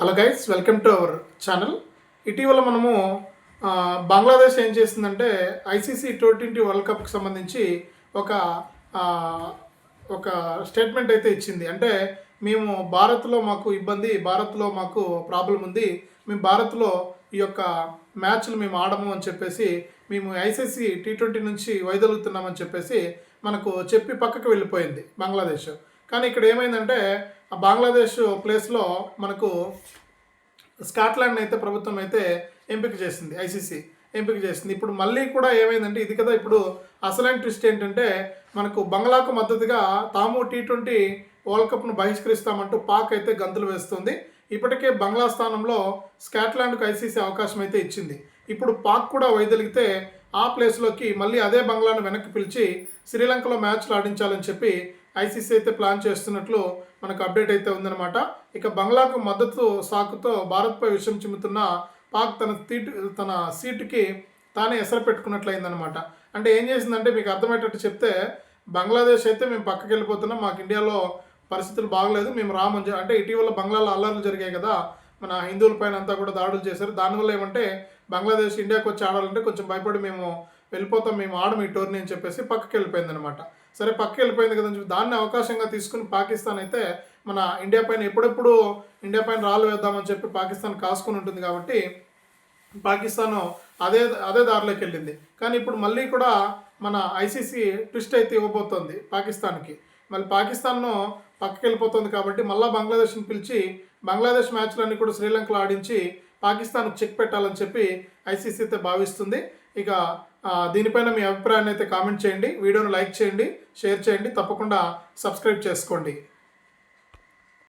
Hello guys welcome to our channel ఇటీవల మనము బంగ్లాదేశ్ ఏం చేసిందంటే ఐసీసీ టీ ట్వంటీ వరల్డ్ కప్కి సంబంధించి ఒక ఒక స్టేట్మెంట్ అయితే ఇచ్చింది. అంటే మేము భారత్లో మాకు ఇబ్బంది భారత్లో మాకు ప్రాబ్లం ఉంది. మేము భారత్లో ఈ యొక్క మ్యాచ్లు మేము ఆడము అని చెప్పేసి మేము ఐసీసీ టీ ట్వంటీ నుంచి వైదొలుగుతున్నామని చెప్పేసి మనకు చెప్పి పక్కకు వెళ్ళిపోయింది బంగ్లాదేశ్. కానీ ఇక్కడ ఏమైందంటే బంగ్లాదేశ్ ప్లేస్లో మనకు స్కాట్లాండ్ అయితే ప్రభుత్వం అయితే ఎంపిక చేసింది ఐసీసీ ఎంపిక చేసింది. ఇప్పుడు మళ్ళీ కూడా ఏమైందంటే ఇది కదా ఇప్పుడు అసలైన ట్విస్ట్ ఏంటంటే మనకు బంగ్లాకు మద్దతుగా తాము టీ ట్వంటీ వరల్డ్ కప్ను బహిష్కరిస్తామంటూ పాక్ అయితే గంతులు వేస్తుంది. ఇప్పటికే బంగ్లా స్థానంలో స్కాట్లాండ్కు ఐసీసీ అవకాశం అయితే ఇచ్చింది. ఇప్పుడు పాక్ కూడా వైదొలిగితే ఆ ప్లేస్లోకి మళ్ళీ అదే బంగ్లాను వెనక్కి పిలిచి శ్రీలంకలో మ్యాచ్లు ఆడించాలని చెప్పి ఐసీసీ అయితే ప్లాన్ చేస్తున్నట్లు మనకు అప్డేట్ అయితే ఉందన్నమాట. ఇక బంగ్లాకు మద్దతు సాకుతో భారత్పై విషయం చిమ్ముతున్న పాక్ తన సీటు తన సీటుకి తానే ఎసరు పెట్టుకున్నట్లయిందనమాట అంటే ఏం చేసిందంటే మీకు అర్థమయ్యేటట్టు చెప్తే బంగ్లాదేశ్ అయితే మేము పక్కకి వెళ్ళిపోతున్నాం మాకు ఇండియాలో పరిస్థితులు బాగలేదు మేము రామని అంటే ఇటీవల బంగ్లాలో అల్లర్లు జరిగాయి కదా మన హిందువుల పైన అంతా కూడా దాడులు చేశారు. దానివల్ల ఏమంటే బంగ్లాదేశ్ ఇండియాకి వచ్చి ఆడాలంటే కొంచెం భయపడి మేము వెళ్ళిపోతాం మేము ఆడము ఈ టోర్నీ అని చెప్పేసి పక్కకి వెళ్ళిపోయింది అనమాట సరే పక్కకి వెళ్ళిపోయింది కదా అని చెప్పి దాన్ని అవకాశంగా తీసుకుని పాకిస్తాన్ అయితే మన ఇండియా పైన ఎప్పుడెప్పుడు ఇండియా పైన రాళ్ళు వేద్దామని చెప్పి పాకిస్తాన్ కాసుకుని ఉంటుంది కాబట్టి పాకిస్తాన్ అదే అదే దారిలోకి వెళ్ళింది. కానీ ఇప్పుడు మళ్ళీ కూడా మన ఐసీసీ ట్విస్ట్ అయితే ఇవ్వబోతోంది పాకిస్తాన్కి. మళ్ళీ పాకిస్తాన్ను పక్కకి వెళ్ళిపోతుంది కాబట్టి మళ్ళీ బంగ్లాదేశ్ని పిలిచి బంగ్లాదేశ్ మ్యాచ్లన్నీ కూడా శ్రీలంకలో ఆడించి పాకిస్తాన్కు చెక్ పెట్టాలని చెప్పి ఐసీసీ అయితే భావిస్తుంది. ఇక దీనిపైన మీ అభిప్రాయాన్ని అయితే కామెంట్ చేయండి వీడియోను లైక్ చేయండి షేర్ చేయండి తప్పకుండా సబ్స్క్రైబ్ చేసుకోండి.